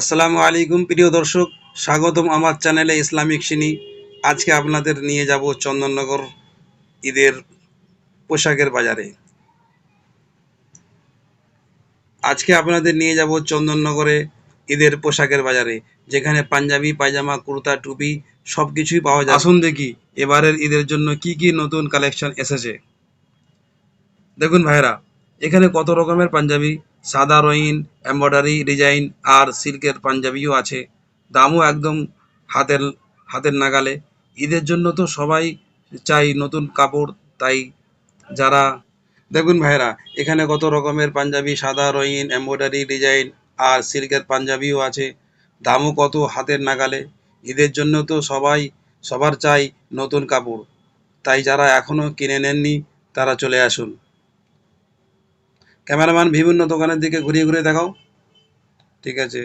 আসসালামু আলাইকুম প্রিয় দর্শক, স্বাগতম আমার চ্যানেলে ইসলামিক সিনি আজকে আপনাদের নিয়ে যাব চন্দননগর ঈদের পোশাকের বাজারে। আজকে আপনাদের নিয়ে যাব চন্দননগরে ঈদের পোশাকের বাজারে, যেখানে পাঞ্জাবি, পায়জামা, কুর্তা, টুপি সব কিছুই পাওয়া যায়। আসুন দেখি, এবারের ঈদের জন্য কি কি নতুন কালেকশন এসেছে? দেখুন ভাইরা এখানে কত রকমের পাঞ্জাবি সাদা রঙিন এমব্রয়ডারি ডিজাইন আর সিল্কের পাঞ্জাবিও আছে। দামও একদম হাতের হাতের নাগালে। ঈদের জন্য তো সবাই চাই নতুন কাপড়, তাই যারা দেখুন ভাইরা এখানে কত রকমের পাঞ্জাবি, সাদা, রঙিন এমব্রয়ডারি ডিজাইন আর সিল্কের পাঞ্জাবিও আছে। দামও কত হাতের নাগালে। ঈদের জন্য তো সবাই, সবার চাই নতুন কাপড়। তাই যারা এখনও কিনে নেননি, তারা চলে আসুন। ক্যামেরাম্যান বিভিন্ন দোকানের দিকে ঘুরিয়ে ঘুরিয়ে দেখাও। ঠিক আছে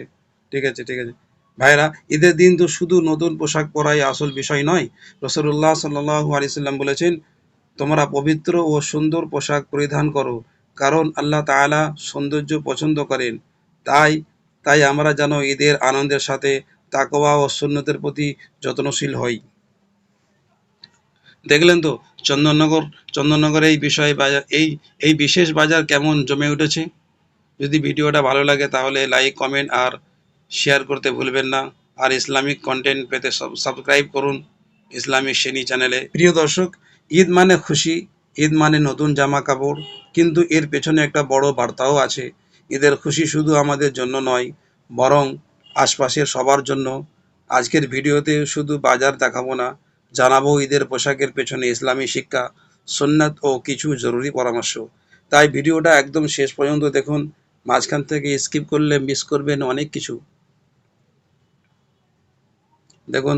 ঠিক আছে ঠিক আছে। ভাইরা, ঈদের দিন তো শুধু নতুন পোশাক পরাই আসল বিষয় নয়। রসুল্লাহ সাল্লাহ আলিয়াল্লাম বলেছেন, তোমরা পবিত্র ও সুন্দর পোশাক পরিধান করো, কারণ আল্লাহ তাআলা সৌন্দর্য পছন্দ করেন। তাই তাই আমরা যেন ঈদের আনন্দের সাথে তাকওয়া ও সুন্নতের প্রতি যত্নশীল হই। দেখলেন তো, চন্দননগর চন্দননগর এই বিষয়ে বাজার, এই এই বিশেষ বাজার কেমন জমে উঠেছে? যদি ভিডিওটা ভালো লাগে তাহলে লাইক কমেন্ট আর শেয়ার করতে ভুলবেন না। আর ইসলামিক কন্টেন্ট পেতে সাবস্ক্রাইব করুন ইসলামিক শ্রেণি চ্যানেলে প্রিয় দর্শক, ঈদ মানে খুশি, ঈদ মানে নতুন জামা কাপড় কিন্তু এর পেছনে একটা বড় বার্তাও আছে। ঈদের খুশি শুধু আমাদের জন্য নয়, বরং আশপাশের সবার জন্য। আজকের ভিডিওতে শুধু বাজার দেখাবো না জানাব ঈদের পোশাকের পেছনে ইসলামী শিক্ষা, সুন্নাত ও কিছু জরুরি পরামর্শ। তাই ভিডিওটা একদম শেষ পর্যন্ত দেখুন। মাঝখান থেকে স্কিপ করলে মিস করবেন অনেক কিছু। দেখুন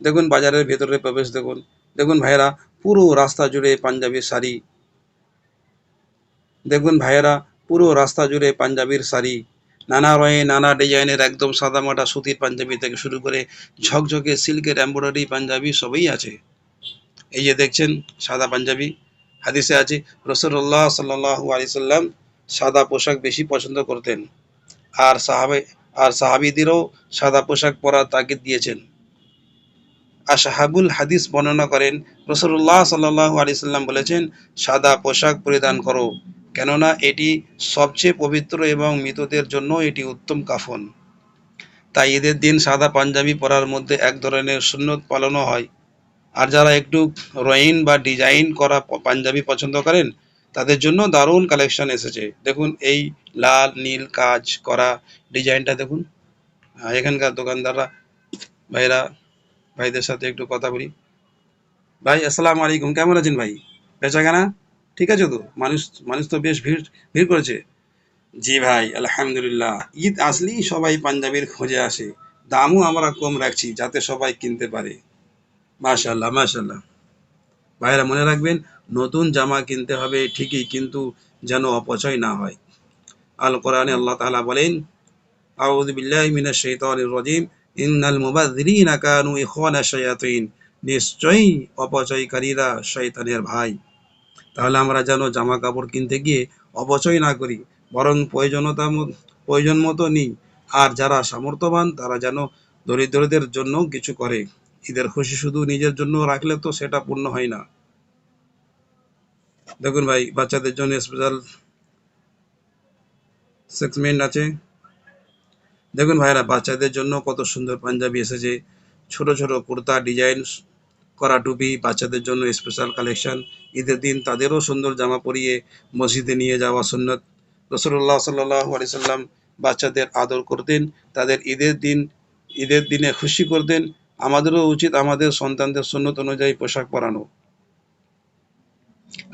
দেখুন বাজারের ভেতরে প্রবেশ দেখুন। দেখুন ভাইয়েরা, পুরো রাস্তা জুড়ে পাঞ্জাবি শাড়ি। দেখুন ভাইয়েরা, পুরো রাস্তা জুড়ে পাঞ্জাবির শাড়ি। নানা রঙে নানা ডিজাইনের একদম সাদামাটা সুতির পাঞ্জাবি থেকে শুরু করে ঝকঝকে সিল্কের এমব্রয়ডারি পাঞ্জাবি সবই আছে। এই যে দেখছেন, সাদা পাঞ্জাবি। হাদিসে আছে রসুল্লাহ সাল্লাহু আলি সাল্লাম সাদা পোশাক বেশি পছন্দ করতেন। আর সাহাবে, আর সাহাবিদেরও সাদা পোশাক পরার তাগিদ দিয়েছেন। আশাহাবুল হাদিস বর্ণনা করেন রসুল্লাহ সাল্লাহ আলি সাল্লাম বলেছেন, সাদা পোশাক পরিধান করো। কেননা এটি সবচেয়ে পবিত্র এবং মৃতদের জন্য এটি উত্তম কাফন। তাই ঈদের দিন সাদা পাঞ্জাবি পরার মধ্যে এক ধরনের সুন্নত পালনও হয়। আর যারা একটু রঙিন বা ডিজাইন করা পাঞ্জাবি পছন্দ করেন, তাদের জন্য দারুণ কালেকশন এসেছে। দেখুন, এই লাল, নীল কাজ করা ডিজাইনটা দেখুন। এখানকার দোকানদাররা, ভাইরা, ভাইদের সাথে একটু কথা বলি। ভাই, আসসালামু আলাইকুম। কেমন আছেন ভাই? বেচা কেনা ঠিক আছে তো? মানুষ মানুষ তো বেশ ভিড় ভিড় করেছে। জি ভাই, আলহামদুলিল্লাহ। ঈদ আসলেই সবাই পাঞ্জাবির খোঁজে আসে। দামও আমরা কম রাখছি যাতে সবাই কিনতে পারে। মাশাল্লাহ মাশাল্লাহ ভাইরা মনে রাখবেন, নতুন জামা কিনতে হবে ঠিকই, কিন্তু যেন অপচয় না হয়। আল কোরআনে আল্লাহ তাআলা বলেন নিশ্চয়ই অপচয়কারীরা শয়তানের ভাই। তাহলে আমরা যেন জামা কাপড় কিনতে গিয়ে অপচয় না করি, বরং প্রয়োজনতা প্রয়োজন মতো নিই। আর যারা সামর্থ্যবান, তারা যেন দরিদ্রদের জন্য কিছু করে। ঈদের খুশি শুধু নিজের জন্য রাখলে তো সেটা পূর্ণ হয় না। দেখুন ভাই, বাচ্চাদের জন্য স্পেশাল সেগমেন্ট আছে। দেখুন ভাইরা, বাচ্চাদের জন্য কত সুন্দর পাঞ্জাবি এসেছে। ছোট ছোট কুর্তা ডিজাইন করা টুপি, বাচ্চাদের জন্য স্পেশাল কালেকশন ঈদের দিন তাদেরও সুন্দর জামা পরিয়ে মসজিদে নিয়ে যাওয়া সুন্নত। রসুল্লাহ সাল্লাহ আলি সাল্লাম বাচ্চাদের আদর করতেন, তাদের ঈদের দিন, ঈদের দিনে খুশি করতেন। আমাদেরও উচিত আমাদের সন্তানদের সুন্নত অনুযায়ী পোশাক পরানো।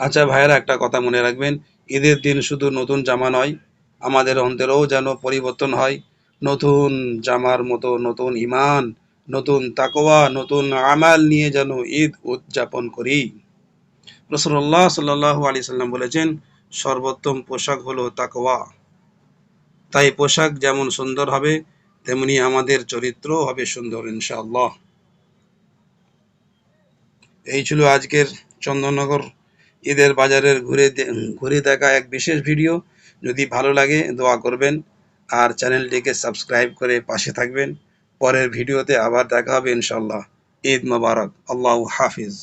আচ্ছা ভাইয়েরা, একটা কথা মনে রাখবেন, ঈদের দিন শুধু নতুন জামা নয়, আমাদের অন্তরেও যেন পরিবর্তন হয়। নতুন জামার মতো নতুন ইমান নতুন তাকোয়া নতুন আমাল নিয়ে যেন ঈদ উদযাপন করি। রসুল্লাহ সাল্লাহ আলি সাল্লাম বলেছেন, সর্বোত্তম পোশাক হলো তাকোয়া তাই পোশাক যেমন সুন্দর হবে, তেমনি আমাদের চরিত্র হবে সুন্দর, ইনশাআল্লাহ। এই ছিল আজকের চন্দননগর ঈদের বাজারের ঘুরে ঘুরে দেখা এক বিশেষ ভিডিও। যদি ভালো লাগে দোয়া করবেন, আর চ্যানেলটিকে সাবস্ক্রাইব করে পাশে থাকবেন। পরের ভিডিওতে আবার দেখা হবে ইনশাল্লাহ ঈদ মোবারক। আল্লাহ হাফিজ।